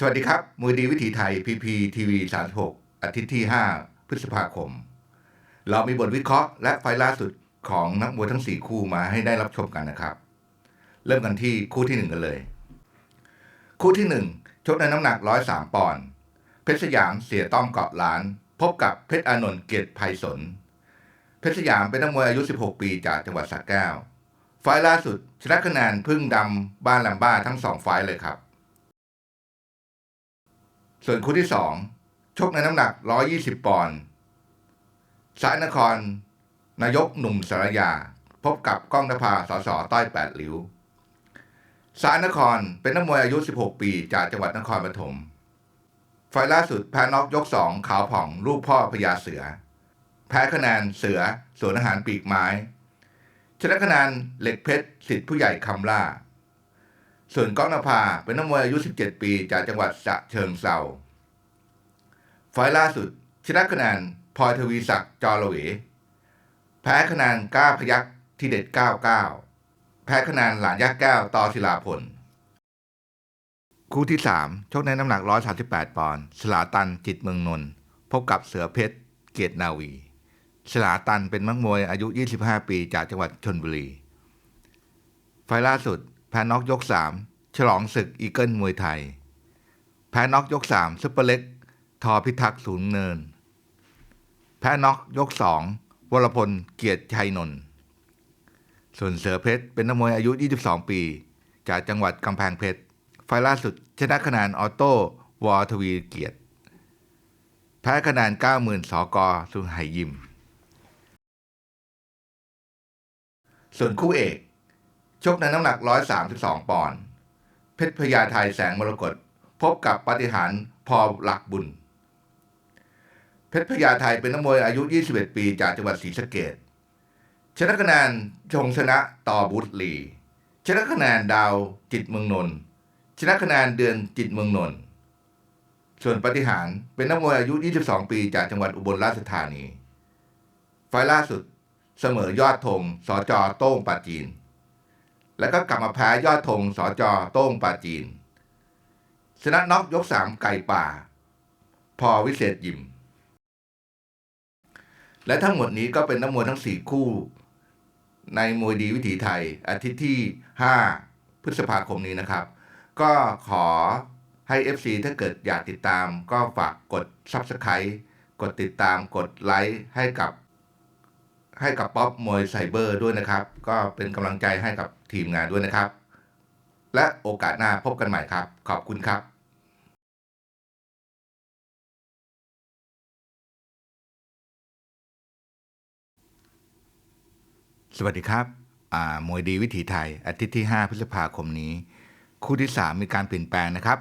สวัสดีครับมวยดีวิถีไทย PPTV 36 อาทิตย์ที่ 5 พฤษภาคม เรามีบทวิเคราะห์และไฟล์ล่าสุดของนักมวยทั้ง 4 คู่มาให้ได้รับชมกันนะครับ เริ่มกันที่คู่ที่ 1 กันเลย คู่ที่ 1 ชกในน้ำหนัก 103 ปอนด์เพชรสยามเสียต้อมเกาะล้าน พบกับเพชรอานนท์เกียรติไพศลเพชรสยามเป็นนักมวยอายุ 16 ปีจากจังหวัดสระแก้ว ไฟล์ล่าสุดชนะคะแนนพึ่งดำบ้านลำบ้าทั้งสองไฟล์เลยครับ ส่วนคู่ที่2ชกในน้ำหนัก 120 ปอนด์สายนคร นายกหนุ่มสารยา พบกับก้องนภาสสต้อยแปดหลิวสายนครเป็นนักมวยอายุ 16 ปีจากจังหวัดนครปฐมไฟล์ล่าสุดแพ้น็อกยก2ขาวผ่องลูกพ่อพญาเสือ แพ้คะแนนเสือสวนอาหารปีกไม้ ชนะคะแนนเหล็กเพชรสิทธิผู้ใหญ่คำล่า ส่วนก้องนภาเป็นนักมวยอายุ 17 ปี จากจังหวัดสะเชิงเซาไฟล์ล่าสุด ชนะคะแนนพลอยทวีศักดิ์จอระเวแพ้คะแนนก้าพยักที่เด็ด 99 แพ้คะแนนหลานยักษ์แก้วต่อศิลาพล คู่ที่ 3 ชกในน้ำหนัก 138 ปอนด์สลาตันจิตเมืองนนท์พบกับเสือเพชร เกียรตินาวี สลาตันเป็นนักมวยอายุ 25 ปีจากจังหวัดชนบุรี ไฟล์ล่าสุดแพ้น็อกยก 3 ฉลองศึกอีเกิลมวยไทย แพ้น็อกยก 3 ซุปเปอร์เล็ก ทอพิทักษ์สูงเนิน แพ้น็อกยก 2 วรพลเกียรติชัยนนท์ส่วนเสือเพชรเป็นนักมวยอายุ 22 ปี จากจังหวัดกำแพงเพชร ไฟล่าสุดชนะคะแนนออโต้วอทวีเกียรติ แพ้คะแนน90,000สอกสุไหยิม ส่วนคู่เอก ชกในน้ำหนัก 132 ปอนด์ เพชรพญาไทยแสงมรกตพบกับปฏิหารพอหลักบุญ เพชรพญาไทยเป็นนักมวยอายุ 21 ปีจากจังหวัดศรีสะเกดชนะคะแนนชงชนะต่อบุตรลี ชนะคะแนนดาวจิตเมืองนนท์ชนะคะแนนเดือนจิตเมืองนนท์ส่วนปฏิหารเป็นนักมวยอายุ 22 ปีจากจังหวัดอุบลราชธานี ไฟล์ล่าสุดเสมอยอดธงสจโต้งปาจีน แล้วก็กลับมาแพ้ยอดธงสจโต้งปาจีน ชนะน็อกยกสามไก่ป่า พอวิเศษยิม และทั้งหมดนี้ก็เป็นนักมวยทั้ง 4 คู่ ในมวยดีวิถีไทย อาทิตย์ที่ 5 พฤษภาคมนี้นะครับ ก็ขอให้ FC ถ้าเกิดอยากติดตาม ก็ฝากกด Subscribe กดติดตามกดไลค์ให้กับ ให้กับป๊อปมวยไซเบอร์ด้วยนะครับ ก็เป็นกำลังใจให้กับ ทีมงานด้วยนะครับ และโอกาสหน้าพบกันใหม่ครับ ขอบคุณครับสวัสดีครับอ่ามวยดีวิถีไทย อาทิตย์ที่ 5 พฤษภาคมนี้ คู่ที่ 3 มีการเปลี่ยนแปลงนะครับ